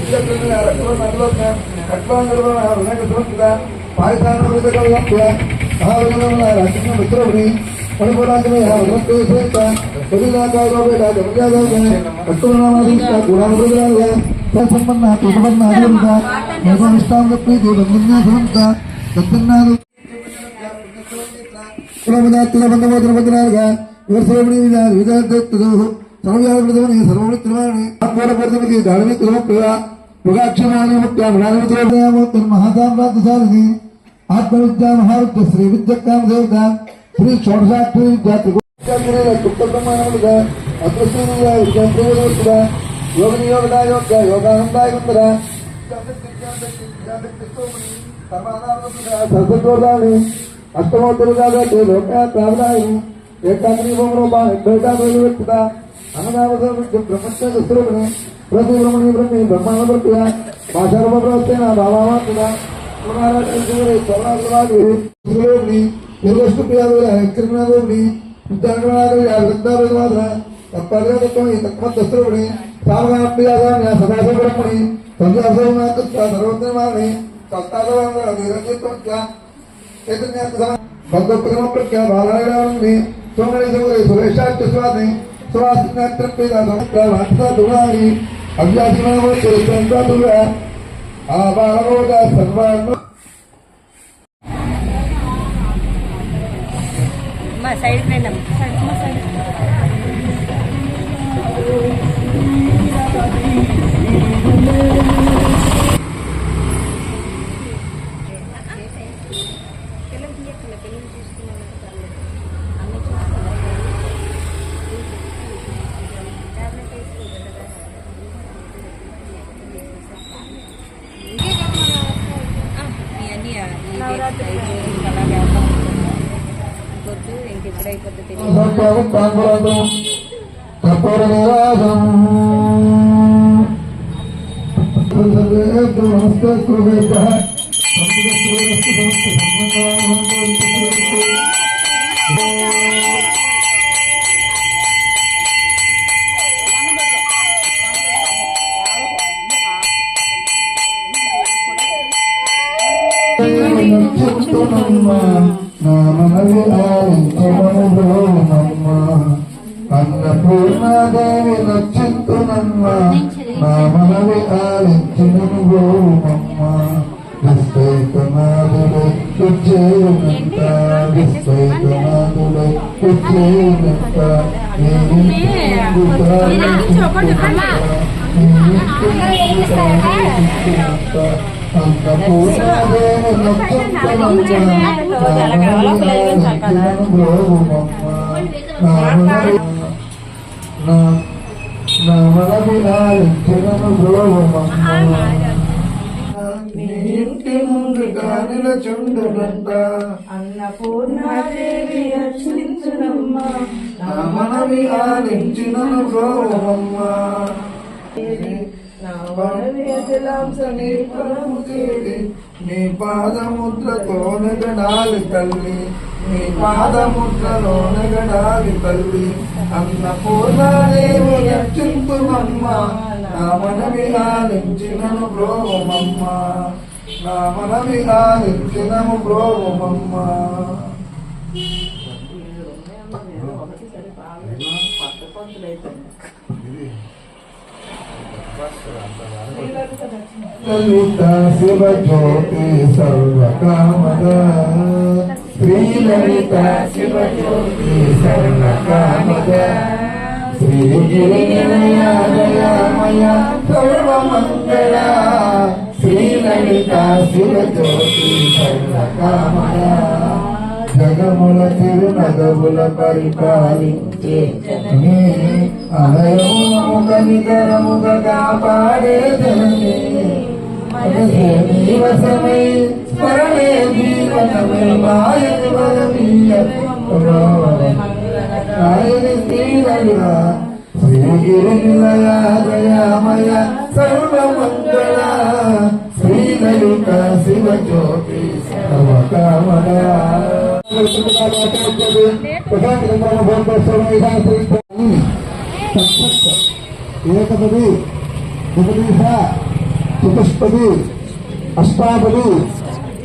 ವಿದ್ಯಾರ್ಥಿಗಳನ್ನ ರಕ್ಷಣೆ ಮಾಡಲಕ್ಕ ಕಟ್ಟಲಾಗಿರೋದನ್ನ ಅದನ್ನ ತೋರಿಸಿದ ಪಾಕಿಸ್ತಾನ ಪ್ರದೇಶಗಳನ್ನ ಆರೋಗ್ಯಗಳನ್ನ ರಕ್ಷಣೆ ಬಿಟ್ಟರೋರಿ ಅನುಕೂಲಾಗಿ ಅದನ್ನ ತೋರಿಸಿದ ಬದಲಾಗಬೇಕಾದ ಬದಲಾಗಬೇಕಾದ ಕಟ್ಟುನಾಮಾದಿಂದ ಗುಣಾನುಭವಗಳಲ್ಲ ಸಂಪನ್ನ ಕುಟುಂಬನ್ನ ಆಗಿರುತ್ತ ನಿರ್ವಹಿಸ್ತಾಂಗ ಪ್ರೀತಿ ಬಂದಿನ ಸಂತ ಕತ್ತನ್ನಾದು ಕುಲಮದ ತಿಲ ಬಂದ ಹೋದ್ರ ಬದಲಾಗ ವರ್ಷ ವಿಧಾನ ವಿಧಾನ యోగానందాయ ఉందరా సర్వోదాన్ని అష్టమోత్తరు కాబట్టి లోక ప్రాణాయం ఏకాగ్ని భూమిలో బయటాలు వ్యక్త అన్నదాన ప్రపంచ దస్తులని ప్రతి బ్రహ్మణి బ్రహ్మి బ్రహ్మాండ ప్రక్రియ భాషారూప ప్రవర్తన భావామాత్మ పురాణి నిర్వస్తు క్రిమినలోని విద్యాగణాలు తప్పగా తక్కువ దస్తులని సామగాన్ని సదాశివ బ్రహ్మణి సంధ్యాసోమాకు సర్వోత్తమాన్ని సత్తాదవాన్ని నిరంజిత భగవత్ప్రేమ ప్రఖ్య బాలాయణాన్ని సోమని సోమరి సురేషాచ్య స్వామి సువాసినాత్రి అభ్యాసనామో చరిత్ర ఆ బాలగోద సర్వాన్ని మా సైడ్ రండి సైడ్ మా సైడ్ ఇంక ఎప్పుడైపోతుంది తెలియదు కర్పూర నిరాజం నమస్తే అన్నపూర్ణాదేవి నచ్చింతునమ్మ నామనవి ఆలించిననుభవమమ్మ విశ్వైకనాథుడే విజయనంత విశ్వైకనాథుడే విజయనంత ఇంటి ముందు గాలిల చుండునంట అన్నపూర్ణాదేవి రక్షించునమ్మ. నా మనవి ఆలించినను గౌరవమ్మ. నా నీ పాదముద్రతో నగడాలి తల్లి. నీ పాదముద్రలో నగడాలి అన్న అన్నపూర్ణాదేవి రక్షించుమమ్మ నా మనమిలాలించినను ఆలించినను బ్రోవమమ్మ నా మనమిలాలించినము ఆలించినము బ్రోవమమ్మ లలిత శివ జ్యోతి సర్వకామద. శ్రీలలిత శివ జ్యోతి సర్వకామద శ్రీగిరియాదయామయ సర్వమంగళ శ్రీలలిత శివ జ్యోతి సర్వకామద జగముల తిరునగవుల పరిపాలించే నీ అలయముగ నిగరముగ కాపాడే జనని మనసే నీవసమై స్మరణే జీవనమే మాయని వరమీయ సర్వమంగళ శ్రీలలిత శివ సర్వకామయ ఏకపది ఉపదేశ చతుష్పది అష్టాపది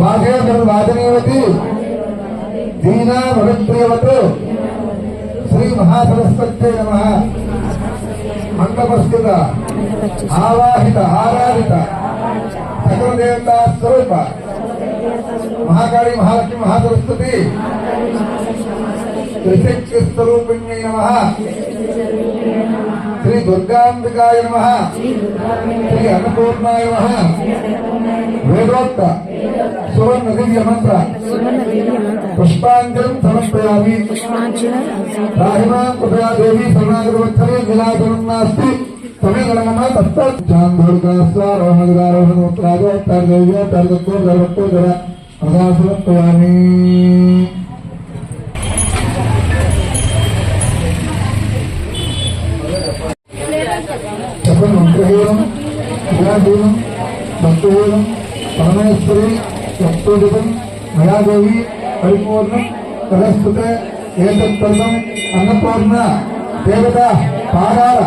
సరస్వతి వాదేవ వాదనేవతి దీనా భగత్రేవత్ శ్రీ మహాసరస్వత్యై నమ. మండపస్థిత ఆవాహిత ఆరాధిత సకల దేవతా స్వరూప మహాకాళి మహాలక్ష్మి మహాసరస్వతి త్రిశక్తి స్వరూపిణ్యై నమ. శ్రీ దుర్గాంబికాయ నమ. శ్రీ అన్నపూర్ణాయ నమ. వేదోక్త సువర్ణ దివ్య మంత్ర పుష్పాంజలి సమర్పయామి. రాహిమాం కృపయా దేవి శరణాగతవత్సరే నిలాసనం నాస్తి. సమీకరణ మమ తత్త సమర్పయామి చెప్పండి క్రియాశీలం భక్తహీనం పరమేశ్వరి సప్తోదితం మయాదేవి పరిపూర్ణం సరస్వత ఏతత్పదం అన్నపూర్ణ దేవత పాదాల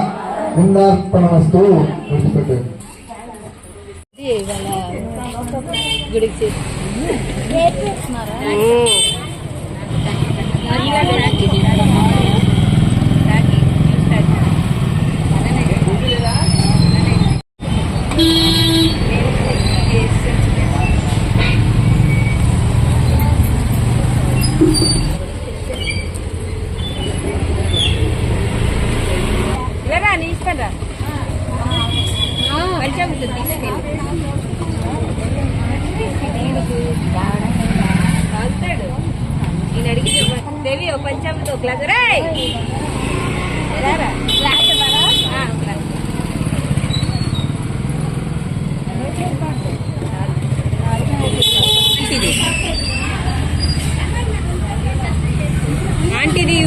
గుండార్పణమస్తు విడిచిపెట్టారు గుడికి మంచిగా ఉంటుంది తీసుకెళ్ళి. కాలుతాడు నేను అడిగి దేవి ఓ పంచామృతం ఒక గ్లాసు రాయ్ ఆంటీది.